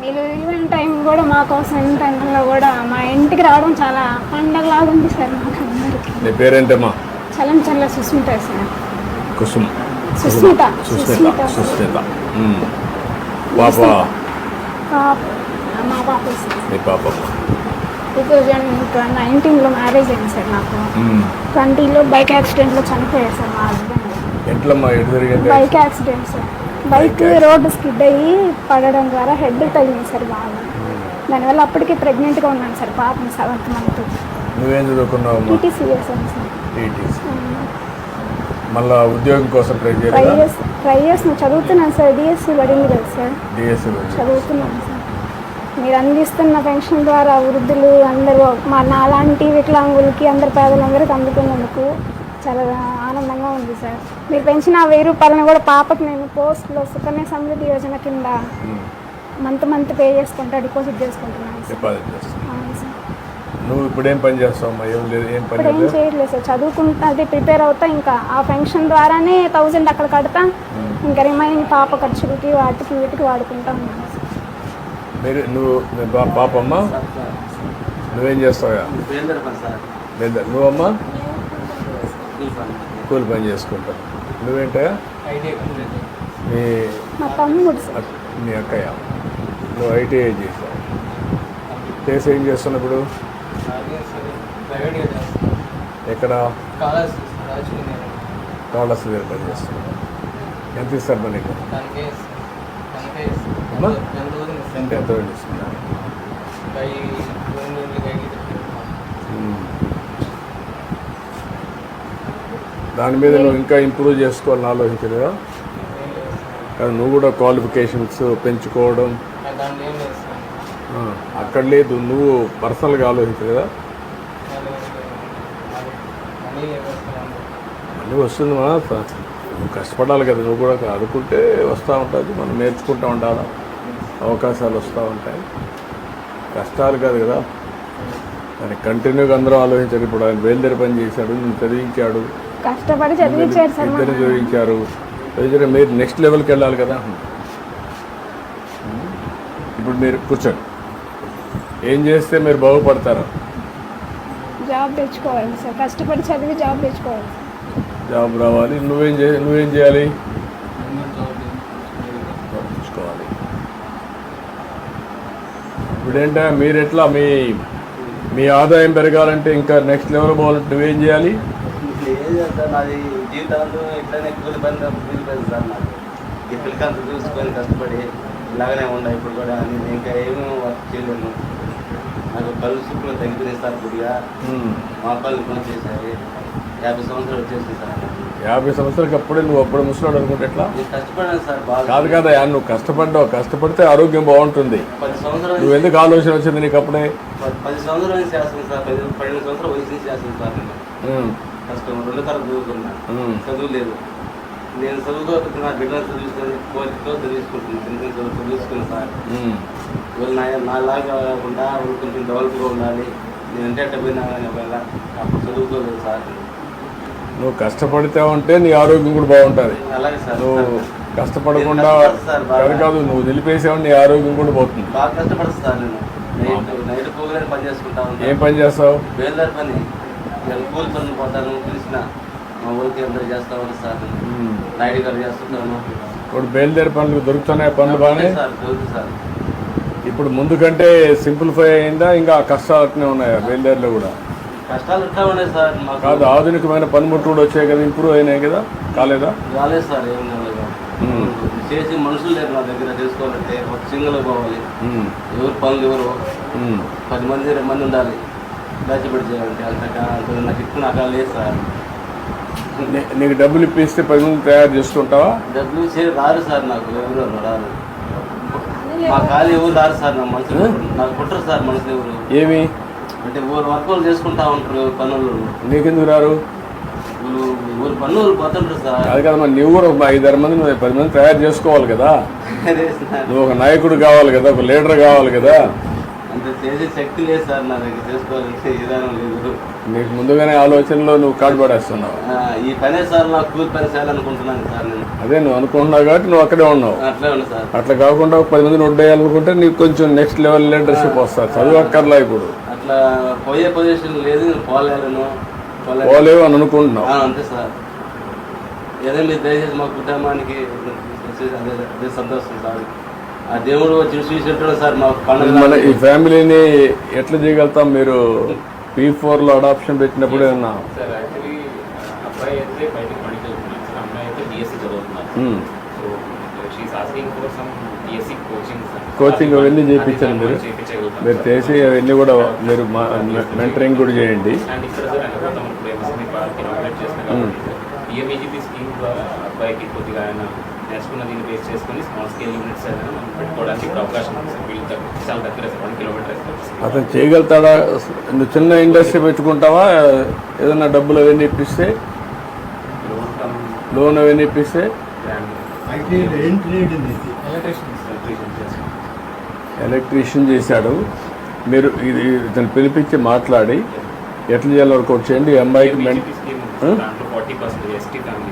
మీరు event time కూడా మా కోసం ఈవెంట్ టైంలో కూడా మా ఇంటికి రావడం చాలా పండగలాగా ఉంది సార్ మాకు అందరికి. నీ పేరేంటమ్మా? చలం చల్ల సుస్మిత సార్. కుసుమ్. సుస్మిత సుస్మిత సుస్మిత. మ్మ్. పాప? పాప- మా పాప నీ పాప. టూ థౌజండ్ నైన్టీన్లో మ్యారేజ్ అయింది సార్ నాకు. మ్మ్. ట్వంటీలో బైక్ యాక్సిడెంట్లో చనిపోయారు సార్ మా హస్బెండ్ ఎట్లమ్మా ఎటు జరిగింది? Bike accident sir. Bike road skid అయ్యి పడడం ద్వారా హెడ్ తగిలింది సార్ బాగా. దానివల్ల అప్పటికి ప్రెగ్నెంట్గా ఉన్నాను సార్ పాపని సెవెంత్ మంత్. నువ్వేం చదువుకున్నావమ్మా టీటీసీఎస్ మళ్ళా ఉద్యోగం కోసం ట్రై చేసి ట్రై చేసి నేను చదువుతున్నాను సార్. డిఎస్సి పడింది కదా సార్. డిఎస్సి చదువుతున్నాను సార్. మీరు అందిస్తున్న పెన్షన్ ద్వారా వృద్ధులు అందరూ మా నాలాంటి వికలాంగులకి అందరు పేదలందరికీ అందుకున్నందుకు చాలా ఆనందంగా ఉంది సార్. మీరు పెంచిన ఆ వెయ్యి రూపాయలను కూడా పాపకి నేను పోస్ట్లో సుకన్య సమృద్ధి యోజన కింద మంత్ మంత్ పే చేసుకుంటా డిపాజిట్ చేసుకుంటున్నాను డిపాజిట్ సార్. నువ్వు ఇప్పుడు ఏం పని చేస్తావమ్మా ఏం లేదు ఏం పని ఇప్పుడు ఏం లేదు? చేయట్లేదు సార్. చదువుకుంటా అది ప్రిపేర్ అవుతా ఇంకా ఆ పెన్షన్ ద్వారానే థౌజండ్ అక్కడ కడతా ఇంకా రిమైనింగ్ పాప ఖర్చులకి వాటికి వీటికి వాడుకుంటా ఉన్నాను మీరు నువ్వు పాపమ్మ? నువ్వేం చేస్తావా నువ్వమ్మా? కూలి పని చేసుకుంటావు నువ్వేంటా మీ మా అక్కయ్య. నువ్వు ఐటీఐ చేసావు. చేసి ఏం చేస్తున్నావు ఇప్పుడు అదే సార్ ప్రైవేట్గా చేస్తాను ఎక్కడ? కాలర్స్ దగ్గర పని చేస్తున్నావు. ఎంత ఇస్తారు మరి నీకు? ఎంత ఇస్తున్నారు పై రెండు రోజులకి ఐదు దాని మీద నువ్వు ఇంకా ఇంప్రూవ్ చేసుకోవాలని ఆలోచించలేదా? కానీ నువ్వు కూడా క్వాలిఫికేషన్స్ పెంచుకోవడం. అక్కడ లేదు నువ్వు పర్సనల్గా ఆలోచించలేదా? మనీ వస్తుంది మా నువ్వు కష్టపడాలి కదా నువ్వు కూడా అనుకుంటే వస్తూ ఉంటుంది మనం నేర్చుకుంటూ ఉండాలి? అవకాశాలు వస్తూ ఉంటాయి. కష్టాలు కాదు కదా. దాన్ని కంటిన్యూగా అందరూ ఆలోచించారు ఇప్పుడు ఆయన బయలుదేరి పని చేశాడు నేను చదివించాడు. కష్టపడి చదివించారు సార్ ఇద్దరు చదివించారు. చదివించారు. మీరు నెక్స్ట్ లెవెల్కి వెళ్ళాలి కదా. ఇప్పుడు మీరు కూర్చోండి. ఏం చేస్తే మీరు బాగుపడతారు? జాబ్ తెచ్చుకోవాలి సార్. కష్టపడి చదివి జాబ్ తెచ్చుకోవాలి జాబ్ రావాలి. నువ్వేం చే నువ్వేం చేయాలి? చూసుకోవాలి ఇప్పుడేంటా? మీరు ఎట్లా మీ మీ ఆదాయం పెరగాలంటే ఇంకా నెక్స్ట్ లెవెల్ పోవాలంటే నువ్వేం చేయాలి? చేస్తాను నాది జీవితాంతం ఎట్లయినా కూలి పని కూలి పని సార్ నాకు. ఈ పిల్లకంత చూసుకొని కష్టపడి ఇలాగనే ఉండ ఇప్పుడు కూడా నేను ఇంకా ఏమీ వర్క్ చేయలేను. నాకు కళ్ళు చూపులు తగ్గిపోయినాయి సార్ కొద్దిగా. మా పనులు పని చేశారు. యాభై సంవత్సరాలు వచ్చేసింది సార్. యాభై సంవత్సరాలకి అప్పుడే నువ్వు అప్పుడే ముసలాడు అనుకుంటే ఎట్లా? సార్ కాదు కదా నువ్వు కష్టపడ్డావు. కష్టపడితే ఆరోగ్యం బాగుంటుంది. నువ్వు ఎందుకు ఆలోచన వచ్చింది నీకు అప్పుడే? పది- సంవత్సరాల నుంచి చేస్తాను సార్ పది పన్నెండు సంవత్సరాల వయసు నుంచి చేస్తాను సార్ కష్టం రెండు తరగతి చదువుకున్నా. ఉమ్, చదువు లేదు. నేను చదువుకోకపోతే నా బిడ్డలు చదివిస్తాను కోరికతో చదివించుకుంటున్నాను చిన్న చిన్న చదువు చదివిస్తున్నాను సార్. వీళ్ళు నా నాలాగా కాకుండా వాళ్ళు కొంచెం డెవలప్గా ఉండాలి. నేను అంటే అట్ట పోయినా ఒకవేళ అప్పుడు చదువుకోలేదు సార్. నువ్వు కష్టపడితే ఉంటే నీ ఆరోగ్యం కూడా బాగుంటుంది. అలాగే సార్. నువ్వు కష్టపడకుండా. కాదు నువ్వు నిలిపేసావు నీ ఆరోగ్యం కూడా పోతుంది. బాగా కష్టపడతా సార్ నేను. నైట్ నైట్ పని చేసుకుంటా ఏం పని చేస్తావు? బేల్దారి పని. నేను కూలి పనులు పోతాను పిలిచిన మా ఊరికి అందరూ చేస్తా ఉంటాను సార్. నాయుడు గారు చేస్తుంటాను ఇప్పుడు బయలుదేరి పనులు దొరుకుతున్నాయి పనులు బాగానే సార్ సార్. ఇప్పుడు ముందు కంటే సింప్లిఫై అయిందా? ఇంకా కష్టాలు అట్నే ఉన్నాయా బయలుదేరిలో కూడా? కష్టాలు ఇట్లా ఉన్నాయి సార్ మాకు. కాదు ఆధునికమైన పనిముట్లు కూడా వచ్చాయి కదా ఇంప్రూవ్ అయినాయి కదా కాలేదా? రాలేదు సార్ ఏం లేదు. చేసి మనుషులు లేరు నా దగ్గర చేసుకోవాలంటే ఒక సింగిల్ పోవాలి. ఎవరు పనులు ఎవరు. పది మంది మంది ఉండాలి. దాచిపెట్టి చేయాలంటే అంత నాకు ఇప్పుడు నాకు లేదు సార్. నీకు డబ్బులు ఇప్పిస్తే పది మంది తయారు చేసుకుంటావా డబ్బులు చే రారు సార్ నాకు ఎవరు రారు. మా ఖాళీ ఎవరు రారు సార్ నా మనుషులు నాకు పుట్టరు సార్ మనుషులు ఎవరు. ఏమి? అంటే ఊరు వర్కులు చేసుకుంటా ఉంటారు పనులు. నీకెందుకు రారు? ఊరు పనులు పోతుంటారు సార్. అది కదా మరి నువ్వు కూడా ఒక ఐదారు మంది నువ్వు పది మంది తయారు చేసుకోవాలి కదా. నువ్వు ఒక నాయకుడు కావాలి కదా ఒక లీడర్ కావాలి కదా. అంత చేసే శక్తి లేదు సార్ నా దగ్గర చేసుకోవాలంటే విధానం లేదు. నీకు ముందుగానే ఆలోచనలో నువ్వు కార్డు పడేస్తున్నావు. ఈ పనే సార్ నాకు కూలి పని చేయాలనుకుంటున్నాను సార్ నేను. అదే నువ్వు అనుకుంటున్నావు కాబట్టి నువ్వు అక్కడే ఉన్నావు. అట్లే ఉంది సార్. అట్లా కాకుండా పది మందిని వడ్డేయాలనుకుంటే నీకు కొంచెం నెక్స్ట్ లెవెల్ లీడర్షిప్ వస్తుంది. చదువు అక్కర్లా ఇప్పుడు. అట్లా పోయే పొజిషన్ లేదు నేను పోలేను. పోలే పోలేవు అని అనుకుంటున్నావు. అంతే సార్. ఏదో మీరు దయచేసి మా కుటుంబానికి అదే సంతోషం సార్. ఆ దేవుడు వచ్చి సార్ మా మన ఈ ఫ్యామిలీని ఎట్లా చేయగలుగుతాం మీరు? పీ ఫోర్లో అడాప్షన్ పెట్టినప్పుడు ఏమన్నా? సార్ యాక్చువల్లీ అబ్బాయి అయితే బయటకు పనికి వెళ్తున్నాడు. సార్ అమ్మాయి అయితే డిఎస్సి చదువుతున్నారు మ్మ్. So she's asking for some DSC coaching sir coaching అవన్నీ చేయించండి మీరు. చేయించగలుగుతాం మీరు చేసి అవన్నీ కూడా మీరు మెంటరింగ్ కూడా చేయండి. అండ్ ఇక్కడ సార్ అనుకుంటాం ఇప్పుడు ఎంఎస్ఎంఈ పార్క్ ఇనాగ్రేట్ చేసిన కాబట్టి పిఎంఈజీపీ స్కీమ్ ద్వారా అబ్బాయికి కొద్దిగా ఆయన నేర్చుకున్న దీన్ని బేస్ చేసుకొని స్మాల్ స్కేల్ యూనిట్స్ అయినా మనం పెట్టుకోవడానికి ఇక్కడ అవకాశం ఉంది. సార్ వీళ్ళు దగ్గర చాలా దగ్గర సార్ వన్ కిలోమీటర్ అతను చేయగలుగుతాడా? నువ్వు చిన్న ఇండస్ట్రీ పెట్టుకుంటావా? ఏదైనా డబ్బులు అవన్నీ ఇప్పిస్తే? లోన్ అవన్నీ ఇప్పిస్తే? ఎలక్ట్రీషియన్ చేశాడు. మీరు ఇది ఇతను పిలిపించి మాట్లాడి ఎట్లా చేయాలో వర్కౌట్ చేయండి. అమ్మాయికి forty percent ST family. So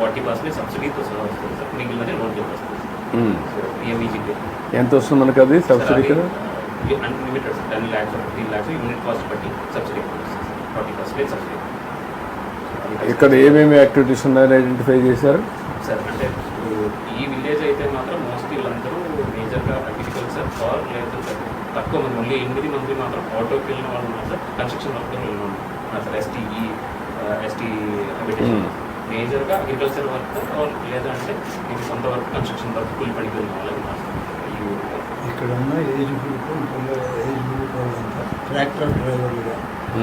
forty percent సబ్సిడీతో సహా వస్తుంది. సార్ మిగిలినది లోన్ కింద వస్తుంది. సో పిఎంఈజీపీ ఎంత వస్తుంది మనకి అది సబ్సిడీ కదా unlimited ten lakhs fifteen lakhs unit cost బట్టి సబ్సిడీ ఫార్టీ పర్సెంట్ సబ్సిడీ ఇక్కడ ఏమేమి యాక్టివిటీస్ ఉన్నాయని ఐడెంటిఫై చేశారు? సార్ అంటే ఈ విలేజ్ అయితే మాత్రం మోస్ట్లీ వీళ్ళందరూ మేజర్గా అగ్రికల్చర్ ఆర్ లేదు తక్కువ మంది ఓన్లీ ఎనిమిది మంది మాత్రం ఆటోకి వెళ్ళిన వాళ్ళు ఉన్నారు సార్ కన్స్ట్రక్షన్ వర్క్ వెళ్ళిన వాళ్ళు ఉన్నారు. Sir STE ST Hmm. మేజర్గా అగ్రికల్చర్ వర్క్ లేదంటే ఇది సొంత వర్క్ కన్స్ట్రక్షన్ వర్క్ కూలి పనికి వెళ్ళిన వాళ్ళు ఉన్నారు సార్ ఈ ఊరిలో. ఇక్కడ ఉన్న ఏజ్ గ్రూప్ ఏజ్ గ్రూప్ వాళ్ళంతా ట్రాక్టర్ డ్రైవర్లుగా.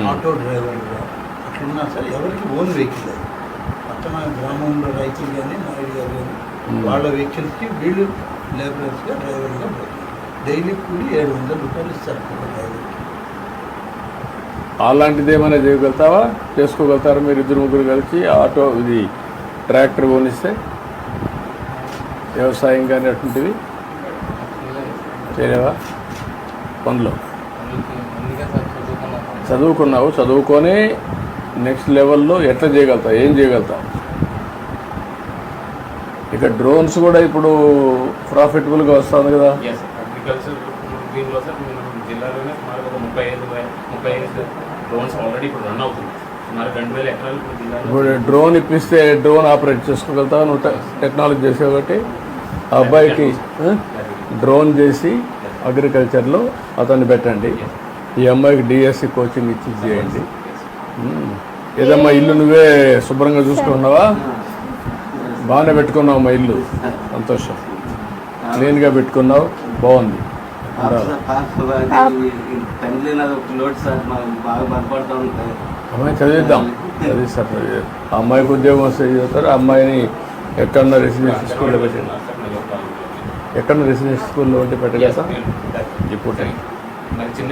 ఆటో డ్రైవర్లుగా అట్లున్నా సార్ ఎవరికి ఓన్ వెహికల్ అది పక్కన గ్రామంలో రైతులు కానీ నాయుడు గారు కానీ Hmm. వాళ్ళ వెహికల్స్కి వీళ్ళు లేబరర్స్గా డ్రైవర్గా పోతారు డైలీ కూలి ఏడు వందల రూపాయలు ఇస్తారు డ్రైవర్కి అలాంటిది ఏమైనా చేయగలుగుతావా? చేసుకోగలుగుతారా మీరు ఇద్దరు ముగ్గురు కలిసి? ఆటో ఇది ట్రాక్టర్ కొనిస్తే వ్యవసాయం కానీ అటువంటివి చేయలేవా? పనులు. చదువుకున్నావు చదువుకొని నెక్స్ట్ లెవెల్లో ఎట్లా చేయగలుగుతావు? ఏం చేయగలుగుతావు? ఇక డ్రోన్స్ కూడా ఇప్పుడు ప్రాఫిటబుల్గా వస్తుంది కదా. అగ్రికల్చర్ దీనిలో సార్ జిల్లాలోనే సుమారు ఒక ముప్పై ఐదు ముప్పై ఐదు డ్రోన్స్ ఆల్రెడీ ఇప్పుడు రన్ అవుతుంది సుమారు రెండు వేల ఎకరాలు ఇప్పుడు డ్రోన్ ఇప్పిస్తే డ్రోన్ ఆపరేట్ చేసుకోగలుగుతావు నువ్వు టెక్నాలజీ చేసే కాబట్టి ఆ? అబ్బాయికి? డ్రోన్ చేసి అగ్రికల్చర్లో అతన్ని పెట్టండి. ఈ అమ్మాయికి డిఎస్సి కోచింగ్ ఇచ్చి చేయండి. ఏదమ్మా ఇల్లు నువ్వే శుభ్రంగా చూసుకున్నావా బాగానే పెట్టుకున్నావు మా ఇల్లు సంతోషం. క్లీన్గా పెట్టుకున్నావు. బాగుంది. తండ్రి ఒక లోటు సార్ బాగా బలపడుతూ ఉంటాయి అమ్మాయి చదివిద్దాం. చదివిస్తారు అమ్మాయికి ఉద్యోగం వస్తే చదువుతారు ఆ అమ్మాయిని ఎక్కడన్నా రెసిడెన్షియల్ స్కూల్లో పెట్టండి. ఎక్కడ రెసిడెన్షియల్ స్కూల్లో ఉంటే పెట్టగలుగుతా? ఇప్పుడు చిన్న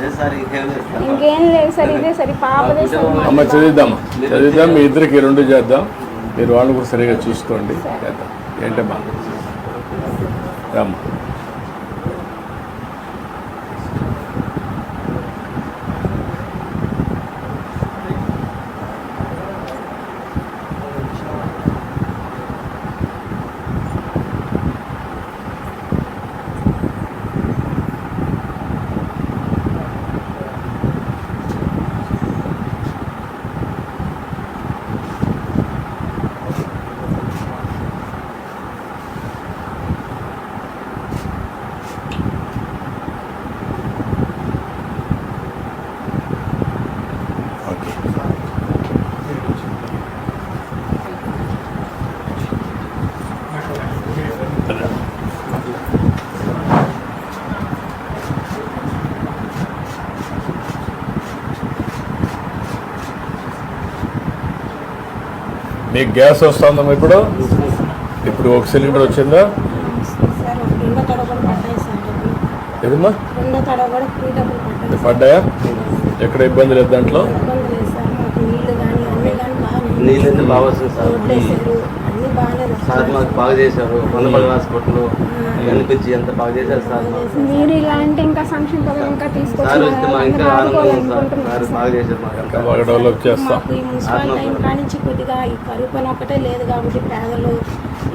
ఇంకేం లేదు సార్. ఇంకేం లేదు సార్ ఇదే సరే పాపదే అమ్మ చదివిద్దామా చదివిద్దాం. మీ ఇద్దరికి రెండు చేద్దాం. మీరు వాళ్ళు కూడా సరిగా చూసుకోండి. చేద్దాం. ఏంటమ్మా? రామ్మా. మీకు గ్యాస్ వస్తుందమ్మా ఇప్పుడు? ఇప్పుడు ఒక సిలిండర్ వచ్చిందా? ఏదమ్మా? పడ్డాయి ఎక్కడ ఇబ్బంది లేదు దాంట్లో? బాగా నీళ్ళు బాగా వస్తుంది సార్. మాకు బాగా చేశారు. కొండపల్లి హాస్పిటల్. అనిపించి ఎంత బాగా చేశారు సార్? మాకు మీరు ఇలాంటి ఇంకా సంక్షేమ పథకం ఇంకా సార్ వస్తే మా ఇంకా ఆనందం ఉంది సార్. సార్ తీసుకొచ్చి బాగా చేశారు మాకు ఇంకా బాగా డెవలప్ చేస్తాం. కానించి కొద్దిగా ఈ కరువు పని ఒకటే లేదు కాబట్టి పేదలు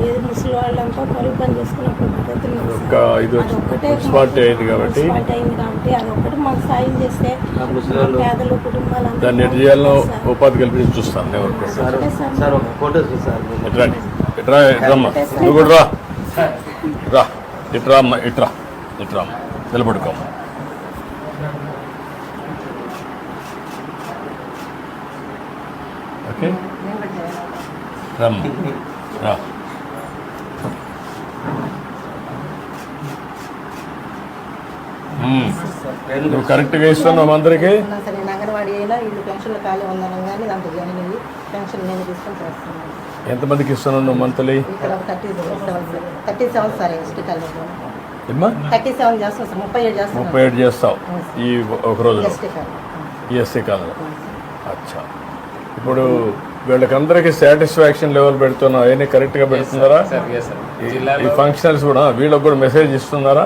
ఏది ముసలి వాళ్ళంతా కరువు పని చేసుకున్నప్పుడు మున్సిపాలిటీ అయింది కాబట్టి మున్సిపాలిటీ అయింది కాబట్టి అదొక్కటి మాకు సాయం చేస్తే పేదలు కుటుంబాలు దాన్ని ఎటు చేయాలో ఉపాధి కల్పించి చూస్తాను. సార్ సార్ ఇట్రా ఇట్రా ఇట్రమ్మా నువ్వు కూడా రా. ఇట్రా ఇట్రా ఇట్రా అమ్మా ఓకే? రమ్ రా. నువ్వు కరెక్ట్గా ఇస్తున్నావు అందరికీ? సరే నేను అంగన్వాడీ అయినా ఇల్లు పెన్షన్లు ఖాళీ ఉందనం కానీ దాంట్లో జాయిన్ అయ్యి పెన్షన్ నేను తీసుకొని చేస్తున్నాను. ఎంతమందికి ఇస్తున్నావు నువ్వు monthly thirty seven sir. Thirty seven చేస్తాం ముప్పై ఏడు చేస్తాం ముప్పై ఏడు చేస్తావు ఈ ఒక కాలేజ్ ఈఎస్సీ కాలంలో అచ్చా. ఇప్పుడు వీళ్ళకందరికీ సాటిస్ఫాక్షన్ లెవెల్ పెడుతున్నావు. అవన్నీ కరెక్ట్గా పెడుతున్నారా? సార్ ఎస్ సార్ ఈ- ఫంక్షనల్స్ కూడా వీళ్ళకి కూడా మెసేజ్ ఇస్తున్నారా?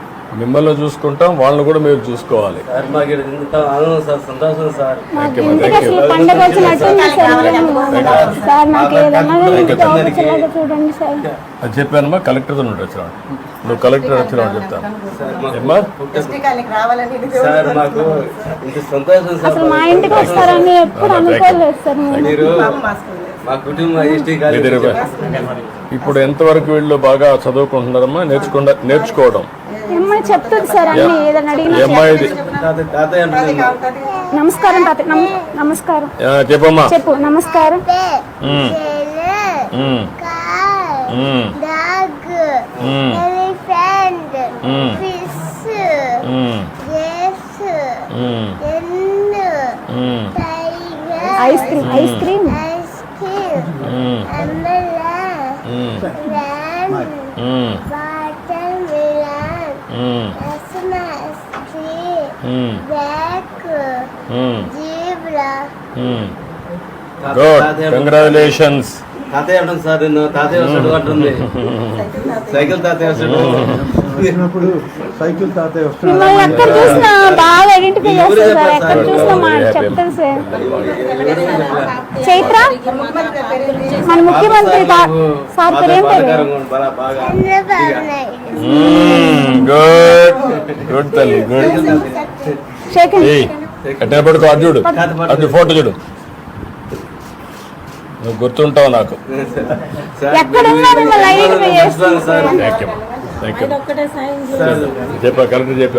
మిమ్మల్ని చూసుకుంటాం వాళ్ళని కూడా మీరు చూసుకోవాలి. అది చెప్పానమ్మా కలెక్టర్తో నుండి వచ్చినాడు నువ్వు కలెక్టర్ వచ్చినాడు చెప్తాను. అసలు మా ఇంటికి వస్తారని ఎప్పుడు అనుకోలేదు సార్ నేను. మీరు మా కుటుంబ కాలేజ్. ఇప్పుడు ఎంతవరకు వీళ్ళు బాగా చదువుకుంటున్నారమ్మా? నేర్చుకుంటా నేర్చుకోవడం. చెప్తుంది సార్ అన్ని. ఏదైనా ఈ అడిగినా అమ్మాయిది తాత- తాతయ్య అంటున్నాను నమస్కారం తాత నమ- నమస్కారం. ఆ, చెప్పమ్మా. చెప్పు నమస్కారం. Um, um, um, dog, um, elephant, um, fish, um, yes, um, hen, um, tiger, ice cream ice cream. Good. Congratulations తాతయ్య అంటుంది సార్ నిన్ను తాతయ్య వస్తాడు అంటుంది సైకిల్ తాతయ్య వస్తాడు వచ్చినప్పుడు సైకిల్ తాతయ్య వస్తున్నాడు. మిమ్మల్ని ఎక్కడ చూసినా బాగా ఐడెంటిఫై ఎవరు చేస్తారు సార్? చెప్పారు ఎక్కడ సార్? చూసినా మా Happy. చెప్తారు సార్. చైత్ర? ముఖ్యమంత్రి పేరు మన ముఖ్యమంత్రి తా- సార్ పేరు ఏం పేరు? బాగా బాగా గుడ్. గుడ్ తల్లి గుడ్. శేఖర్ ఏయ్ ఎట్లా పడుకో అటు చూడు. అటు ఫోటో చూడు. నువ్వు గుర్తుంటావు నాకు. సార్ ఎక్కడ ఉన్నా చెప్పా కలెక్టర్ చెప్పా